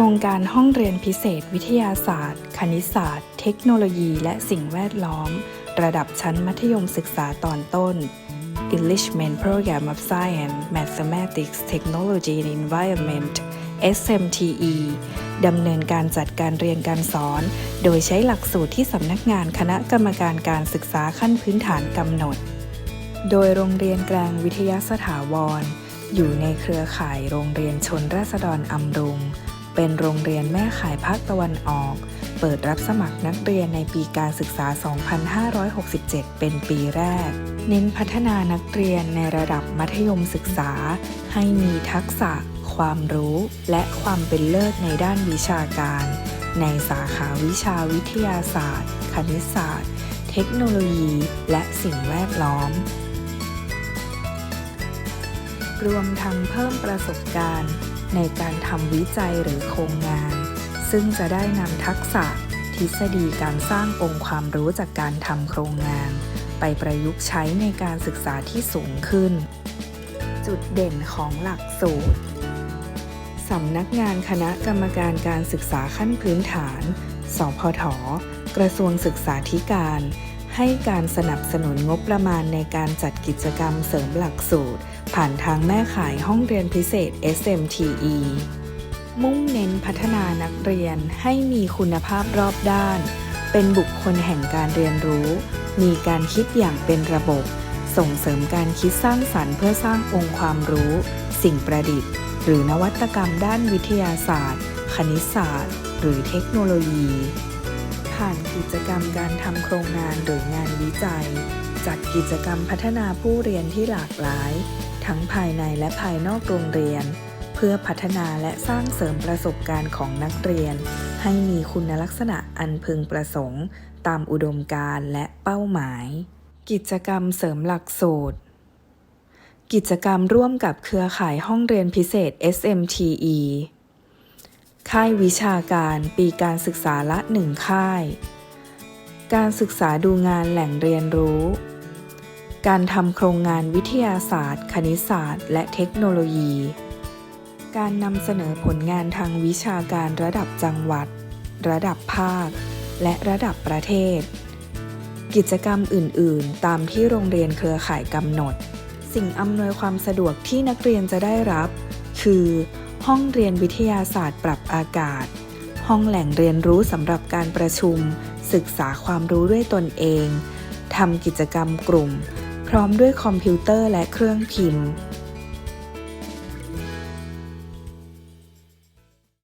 ครงการห้องเรียนพิเศษวิทยาศาสตร์ คณิตศาสตร์ เทคโนโลยี และสิ่งแวดล้อม ระดับชั้นมัธยมศึกษาตอนต้น Enrichment Program of Science Mathematics Technology and Environment SMTE ดำเนินการจัดการเรียนการสอน โดยใช้หลักสูตรที่สำนักงานคณะกรรมการการศึกษาขั้นพื้นฐานกำหนด โดยโรงเรียนแกลงวิทยาสถาวร อยู่ในเครือข่ายโรงเรียนชนราษฎรอำรุง เป็นโรงเรียนแม่ข่ายภาคตะวันออก เปิดรับสมัครนักเรียนในปีการศึกษา 2567 เป็นปีแรก เน้นพัฒนานักเรียนในระดับมัธยมศึกษา ให้มีทักษะ ความรู้ และความเป็นเลิศในด้านวิชาการ ในสาขาวิชาวิทยาศาสตร์ คณิตศาสตร์ เทคโนโลยี และสิ่งแวดล้อมรวมทั้งเพิ่มประสบการณ์ ในการทำวิจัยหรือโครงงาน ซึ่งจะได้นำทักษะ ทฤษฎีการสร้างองค์ความรู้จากการทำโครงงาน ไปประยุกต์ใช้ในการศึกษาที่สูงขึ้น จุดเด่นของหลักสูตรสำนักงานคณะกรรมการการศึกษาขั้นพื้นฐาน สพท กระทรวงศึกษาธิการ ให้การสนับสนุนงบประมาณในการจัดกิจกรรมเสริมหลักสูตร ผ่านทางแม่ขายห้องเรียนพิเศษ SMTE มุ่งเน้นพัฒนานักเรียนให้มีคุณภาพรอบด้าน เป็นบุคคลแห่งการเรียนรู้ มีการคิดอย่างเป็นระบบ ส่งเสริมการคิดสร้างสรรค์เพื่อสร้างองค์ความรู้ สิ่งประดิษฐ์ หรือนวัตกรรมด้านวิทยาศาสตร์ คณิตศาสตร์ หรือเทคโนโลยี ผ่านกิจกรรมการทำโครงงานหรืองานวิจัย จัดกิจกรรมพัฒนาผู้เรียนที่หลากหลาย ทั้งภายในและภายนอกโรงเรียน เพื่อพัฒนาและสร้างเสริมประสบการณ์ของนักเรียน ให้มีคุณลักษณะอันพึงประสงค์ ตามอุดมการณ์และเป้าหมาย กิจกรรมเสริมหลักสูตรกิจกรรมร่วมกับเครือข่ายห้องเรียนพิเศษ SMTE ค่ายวิชาการปีการศึกษาละหนึ่งค่าย การศึกษาดูงานแหล่งเรียนรู้ การทำโครงงานวิทยาศาสตร์ คณิตศาสตร์ และเทคโนโลยี การนำเสนอผลงานทางวิชาการระดับจังหวัด ระดับภาค และระดับประเทศ กิจกรรมอื่น ๆ ตามที่โรงเรียนเครือข่ายกำหนด สิ่งอำนวยความสะดวกที่นักเรียนจะได้รับ คือ ห้องเรียนวิทยาศาสตร์ปรับอากาศ ห้องแหล่งเรียนรู้สำหรับการประชุม ศึกษาความรู้ด้วยตนเองทำกิจกรรมกลุ่ม พร้อมด้วยคอมพิวเตอร์และเครื่องพิมพ์